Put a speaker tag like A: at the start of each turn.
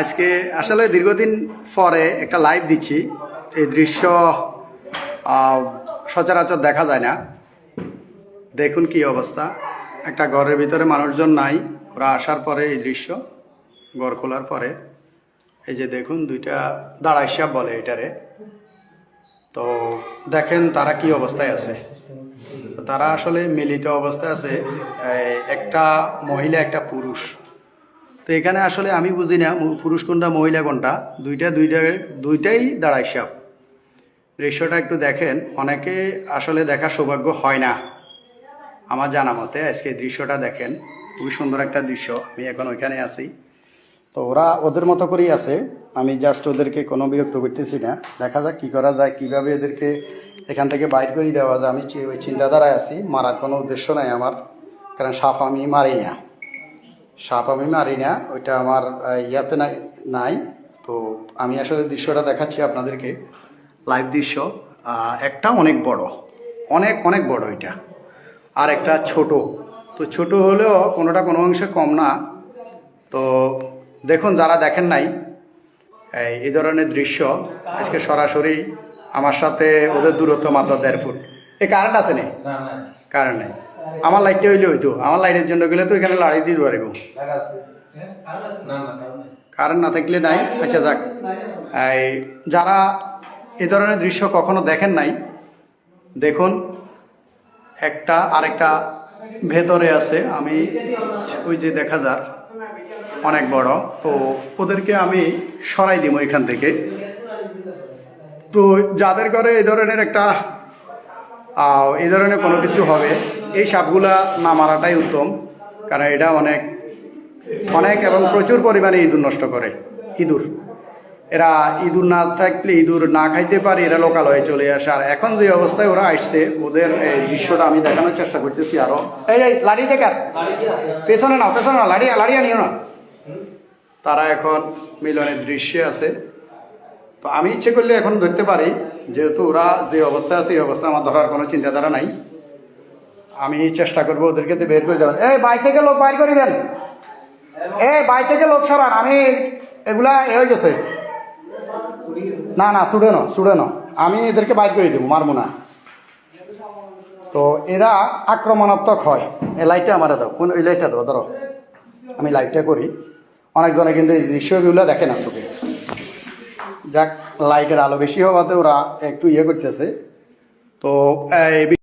A: আজকে আসলে দীর্ঘদিন পরে একটা লাইভ দিচ্ছি। এই দৃশ্য সচরাচর দেখা যায় না। দেখুন কি অবস্থা। একটা ঘরের ভিতরে মানুষজন নাই। ওরা আসার পরে এই দৃশ্য, ঘর খোলার পরে। এই যে দেখুন, দুইটা দাঁড়াইসা বলে এটারে। তো দেখেন তারা কি অবস্থায় আছে। তারা আসলে মিলিত অবস্থায় আছে। একটা মহিলা, একটা পুরুষ। তো এখানে আসলে আমি বুঝি না পুরুষ কোনটা, মহিলা কোনটা? দুইটা দুইটা, দুইটাই দাঁড়ায় সাপ। দৃশ্যটা একটু দেখেন, অনেকে আসলে দেখার সৌভাগ্য হয় না। আমার জানা মতে আজকে দৃশ্যটা দেখেন, খুবই সুন্দর একটা দৃশ্য, আমি এখন ওইখানে আছি। তো ওরা ওদের মতো করেই আছে, আমি জাস্ট ওদেরকে কোনো বিরক্ত করতেছি না। দেখা যাক কী করা যায়, কীভাবে এদেরকে এখান থেকে বাইর করে দেওয়া যায়, আমি ওই চিন্তাধারায় আছি, মারার কোনো উদ্দেশ্য নাই আমার, কারণ সাপ আমি মারি না। সাপ আমি মারি না ওইটা আমার ইয়াতে নাই নাই। তো আমি আসলে দৃশ্যটা দেখাচ্ছি আপনাদেরকে লাইভ দৃশ্য। একটা অনেক বড় অনেক অনেক বড় এটা। আর একটা ছোট। তো ছোট হলেও কোনোটা কোনো অংশে কম না। তো দেখুন যারা দেখেন নাই এই ধরনের দৃশ্য আজকে সরাসরি আমার সাথে ওদের দূরত্ব মাত্র দেড় ফুট। এই কারেন্ট আছে নেই কারেন্ট নেই। আমার লাইটটা হইলে হইতো। আমার লাইটের জন্য গেলে তো এখানে লাড়ি দিতে পারিব কারেন্ট না থাকলে নাই। আচ্ছা যাক। এই, যারা এ ধরনের দৃশ্য কখনো দেখেন নাই, দেখুন, একটা আরেকটা ভেতরে আছে। আমি ওই যে দেখা যার, অনেক বড়। তো ওদেরকে আমি সরাই দিব এখান থেকে। তো যাদের ঘরে এই ধরনের একটা এই ধরনের কোনো কিছু হবে এই সাপগুলা না মারাটাই উত্তম, কারণ এটা অনেক অনেক এবং প্রচুর পরিমাণে ইঁদুর নষ্ট করে, ইঁদুর। এরা ইঁদুর না থাকলে ইঁদুর না খাইতে পারে, এরা লোকালয়ে চলে আসে। আর এখন যে অবস্থায় ওরা আসছে, ওদের এই দৃশ্যটা আমি দেখানোর চেষ্টা করতেছি আরও। এই এই লাড়ি টেকার পেছনে না পেছনে না লাড়ি লাড়িয়া নিও না। তারা এখন মিলনের দৃশ্যে আছে। তো আমি ইচ্ছে করলে এখন ধরতে পারি, যেহেতু ওরা যে অবস্থায় আছে, এই অবস্থা আমার ধরার কোনো চিন্তাধারা নাই। আমি চেষ্টা করব ওদেরকে বের করে দেবেন এই বাইক থেকে লোক বাইর করে দেন। এই বাইক থেকে লোক সরান। আমি এগুলা এ হয়ে গেছে। না না ছুড়ে না না আমি এদেরকে বাইর করে দেবো, মারবো না। তো এরা আক্রমণাত্মক হয়। এই লাইটটা আমার দাও। কোন ওই লাইটটা দাও ধরো আমি লাইটটা করি। অনেকজনে কিন্তু এই দৃশ্যগুলো দেখে না চোখে। যাক, লাইটের আলো বেশি হওয়াতে ওরা একটু ইয়ে করতেছে। তো এই